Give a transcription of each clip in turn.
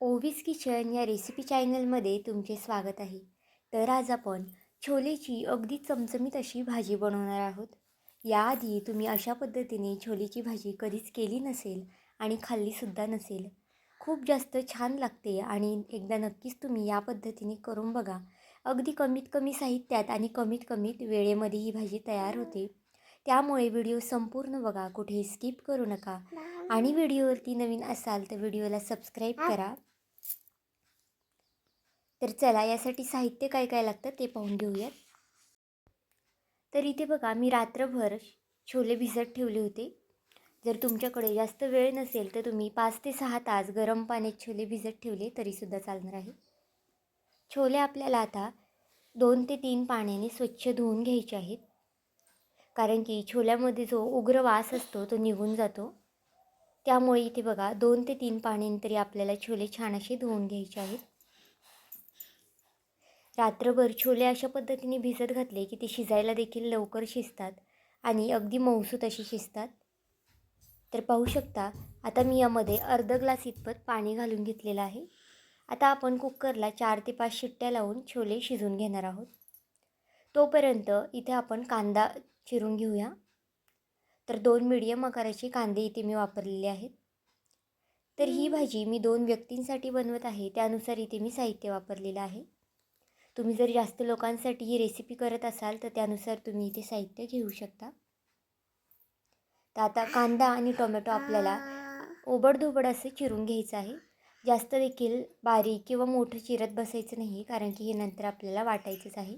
ओवीस kitchen या recipe चॅनलमध्ये तुमचे स्वागत आहे. तर आज आपण छोलेची अगदी चमचमीत अशी भाजी बनवणार आहोत. याआधी तुम्ही अशा पद्धतीने छोलेची भाजी कधीच केली नसेल आणि खाल्लीसुद्धा नसेल. खूप जास्त छान लागते आणि एकदा नक्कीच तुम्ही या पद्धतीने करून बघा. अगदी कमीत कमी साहित्यात आणि कमीत कमीत वेळेमध्ये ही भाजी तयार होते. त्यामुळे व्हिडिओ संपूर्ण बघा कुठेही स्किप करू नका. आणि व्हिडिओवरती नवीन असाल तर व्हिडिओला सबस्क्राईब करा. तर चला यासाठी साहित्य काय काय लागतं ते पाहून घेऊयात. तर इथे बघा मी रात्रभर छोले भिजत ठेवले होते. जर तुमच्याकडे जास्त वेळ नसेल तर तुम्ही पाच ते सहा तास गरम पाण्यात छोले भिजत ठेवले तरीसुद्धा चालणार आहे. छोले आपल्याला आता दोन ते तीन पाण्याने स्वच्छ धुवून घ्यायचे आहेत. कारण की छोल्यामध्ये जो उग्र वास असतो तो निघून जातो. त्यामुळे इथे बघा दोन ते तीन पाण्याने तरी आपल्याला छोले छान असे धुवून घ्यायचे आहेत. रात्रभर छोले अशा पद्धतीने भिजत घातले की ते शिजायला देखील लवकर शिजतात आणि अगदी मऊसूत अशी शिजतात. तर पाहू शकता आता मी यामध्ये अर्ध ग्लास इतपत पाणी घालून घेतलेलं आहे. आता आपण कुकरला चार ते पाच शिट्ट्या लावून छोले शिजून घेणार आहोत. तोपर्यंत इथे आपण कांदा चिरून घेऊया. तर दोन मिडियम आकाराचे कांदे इथे मी वापरलेले आहेत. तर ही भाजी मी दोन व्यक्तींसाठी बनवत आहे त्यानुसार इथे मी साहित्य वापरलेलं आहे. तुम्ही जर जास्त लोकांसाठी ही रेसिपी करत असाल तर त्यानुसार तुम्ही इथे साहित्य घेऊ शकता. तर आता कांदा आणि टोमॅटो आपल्याला ओबडधोबड असे चिरून घ्यायचं आहे. जास्त देखील बारीक किंवा मोठं चिरत बसायचं नाही कारण की हे नंतर आपल्याला वाटायचंच आहे.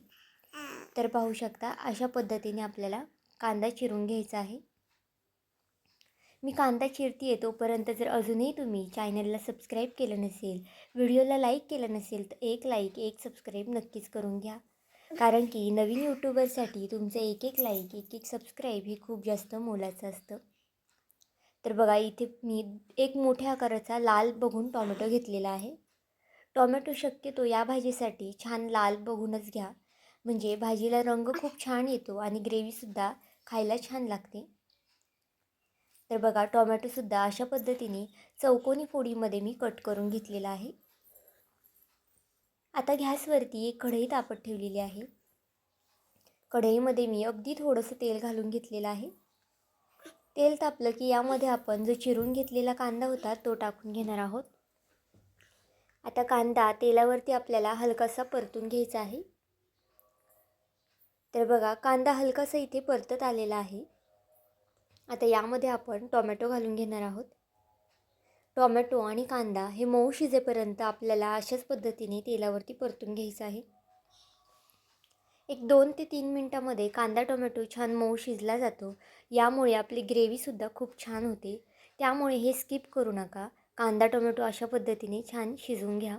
तर पाहू शकता अशा पद्धतीने आपल्याला कांदा चिरून घ्यायचा आहे. मी कांदा चिरती आहे तोपर्यंत जर अजूनही तुम्ही चॅनलला सबस्क्राईब केलं नसेल व्हिडिओला लाईक केलं नसेल तर एक लाईक एक सबस्क्राईब नक्कीच करून घ्या. कारण की नवीन यूट्यूबरसाठी तुमचं एक एक लाईक एक एक सबस्क्राईब हे खूप जास्त मोलाचं असतं. तर बघा इथे मी एक मोठ्या आकाराचा लाल बघून टॉमॅटो घेतलेला आहे. टॉमॅटो शक्यतो या भाजीसाठी छान लाल बघूनच घ्या. म्हणजे भाजीला रंग खूप छान येतो आणि ग्रेव्हीसुद्धा खायला छान लागते. तर बघा टॉमॅटोसुद्धा अशा पद्धतीने चौकोनी फोडीमध्ये मी कट करून घेतलेला आहे. आता गॅसवरती एक कढई तापत ठेवलेली आहे. कढईमध्ये मी अगदी थोडंसं तेल घालून घेतलेलं आहे. तेल तापलं की यामध्ये आपण जो चिरून घेतलेला कांदा होता तो टाकून घेणार आहोत. आता कांदा तेलावरती आपल्याला हलकासा परतून घ्यायचा आहे. तर बघा कांदा हलकासा इथे परतत आलेला आहे. आता यामध्ये आपण टोमॅटो घालून घेणार आहोत. टोमॅटो आणि कांदा हे मऊ शिजेपर्यंत आपल्याला अशाच पद्धतीने तेलावरती परतून घ्यायचं आहे. एक दोन ते तीन मिनटामध्ये कांदा टोमॅटो छान मऊ शिजला जातो. यामुळे आपली ग्रेव्हीसुद्धा खूप छान होते. त्यामुळे हे स्किप करू नका. कांदा टोमॅटो अशा पद्धतीने छान शिजवून घ्या.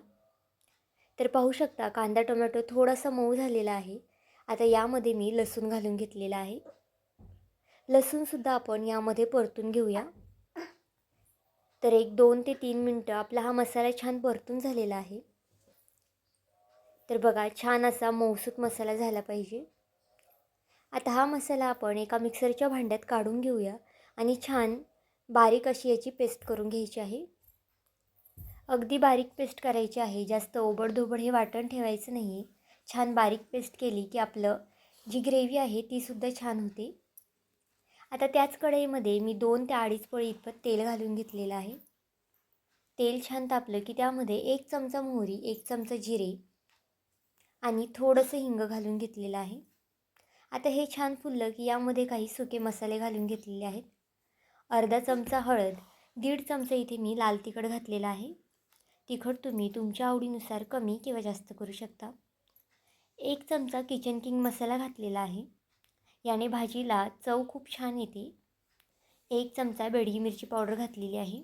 तर पाहू शकता कांदा टोमॅटो थोडासा मऊ झालेला आहे. आता यामध्ये मी लसूण घालून घेतलेला आहे. लसूणसुद्धा आपण यामध्ये परतून घेऊया. तर एक दोन ते तीन मिनटं आपला हा मसाला छान परतून झालेला आहे. तर बघा छान असा मऊसूत मसाला झाला पाहिजे. आता हा मसाला आपण एका मिक्सरच्या भांड्यात काढून घेऊया आणि छान बारीक अशी याची पेस्ट करून घ्यायची आहे. अगदी बारीक पेस्ट करायची आहे जास्त ओबडधोबड हे वाटण ठेवायचं नाही आहे छान बारीक पेस्ट केली की आपलं जी ग्रेव्ही आहे तीसुद्धा छान होते. आता त्याच कढईमध्ये मी दोन ते अडीच पळी इतपत तेल घालून घेतलेलं आहे. तेल छान तापलं की त्यामध्ये एक चमचा मोहरी एक चमचा जिरे आणि थोडंसं हिंग घालून घेतलेलं आहे. आता हे छान फुललं की यामध्ये काही सुके मसाले घालून घेतलेले आहेत. अर्धा चमचा हळद दीड चमचा इथे मी लाल तिखट घातलेला आहे. तिखट तुम्ही तुमच्या आवडीनुसार कमी किंवा जास्त करू शकता. एक चमचा किचन किंग मसाला घातलेला आहे. याने भाजीला चव खूप छान येते. एक चमचा बेडगी मिरची पावडर घातलेली आहे.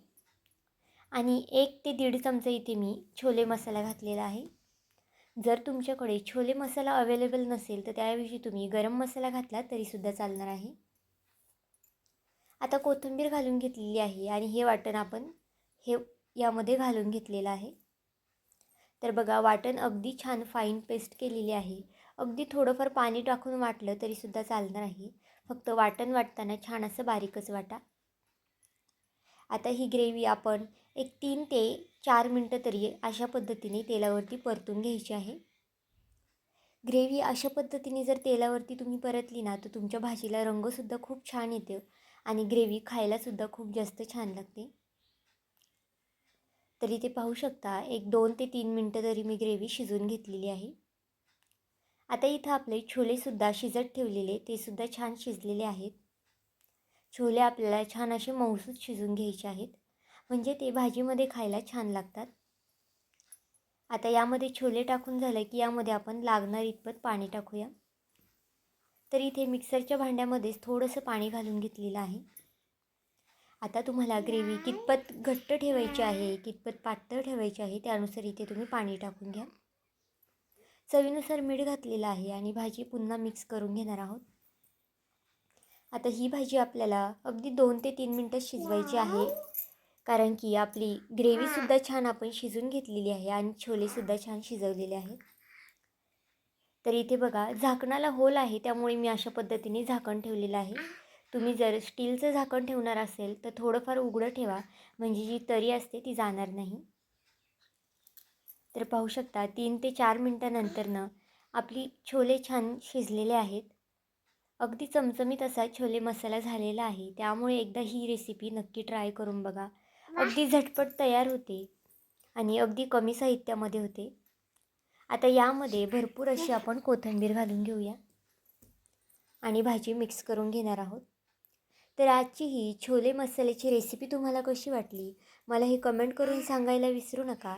आणि एक ते दीड चमचा इथे मी छोले मसाला घातलेला आहे. जर तुमच्याकडे छोले मसाला अवेलेबल नसेल तर त्याऐवजी तुम्ही गरम मसाला घातला तरीसुद्धा चालणार आहे. आता कोथिंबीर घालून घेतलेली आहे आणि हे वाटण आपण हे यामध्ये घालून घेतलेलं आहे. तर बघा वाटण अगदी छान फाईन पेस्ट केलेली आहे. अगदी थोडंफार पाणी टाकून वाटलं तरीसुद्धा चालणार आहे. फक्त वाटण वाटताना छान असं बारीकच वाटा. आता ही ग्रेव्ही आपण एक तीन ते चार मिनटं तरी अशा पद्धतीने तेलावरती परतून घ्यायची आहे. ग्रेव्ही अशा पद्धतीने जर तेलावरती तुम्ही परतली ना तर तुमच्या भाजीला रंगसुद्धा खूप छान येतो आणि ग्रेव्ही खायलासुद्धा खूप जास्त छान लागते. तरी ते पाहू शकता एक दोन ते तीन मिनटं तरी मी ग्रेव्ही शिजून घेतलेली आहे. आता इथं आपले छोलेसुद्धा शिजत ठेवलेले ते सुद्धा छान शिजलेले आहेत. छोले आपल्याला छान असे मऊसूद शिजून घ्यायचे आहेत. म्हणजे ते भाजीमध्ये खायला छान लागतात. आता यामध्ये छोले टाकून झालं की यामध्ये आपण लागणार इतपत पाणी टाकूया. तर इथे मिक्सरच्या भांड्यामध्येच थोडंसं पाणी घालून घेतलेलं आहे. आता तुम्हाला ग्रेव्ही कितपत घट्ट ठेवायची आहे कितपत पातळ ठेवायची आहे त्यानुसार इथे तुम्ही पाणी टाकून घ्या. चवीनुसार मीठ घातलेलं आहे आणि भाजी पुन्हा मिक्स करून घेणार आहोत. आता ही भाजी आपल्याला अगदी दोन ते तीन मिनटं शिजवायची आहे. कारण की आपली ग्रेव्हीसुद्धा छान आपण शिजून घेतलेली आहे आणि छोलेसुद्धा छान शिजवलेले आहेत. तर इथे बघा झाकणाला होल आहे त्यामुळे मी अशा पद्धतीने झाकण ठेवलेलं आहे. तुम्ही जर स्टीलचं झाकण ठेवणार असेल तर थोडंफार उघडं ठेवा. म्हणजे जी तरी असते ती जाणार नाही. तर पाहू शकता तीन ते चार मिनटानंतरनं आपली छोले छान शिजलेले आहेत. अगदी चमचमीत असा छोले मसाला झालेला आहे. त्यामुळे एकदा ही रेसिपी नक्की ट्राय करून बघा. अगदी झटपट तयार होते आणि अगदी कमी साहित्यामध्ये होते. आता यामध्ये भरपूर अशी आपण कोथिंबीर घालून घेऊया आणि भाजी मिक्स करून घेणार आहोत. तर आजची ही छोले मसाल्याची रेसिपी तुम्हाला कशी वाटली? मला हे कमेंट करून सांगायला विसरू नका.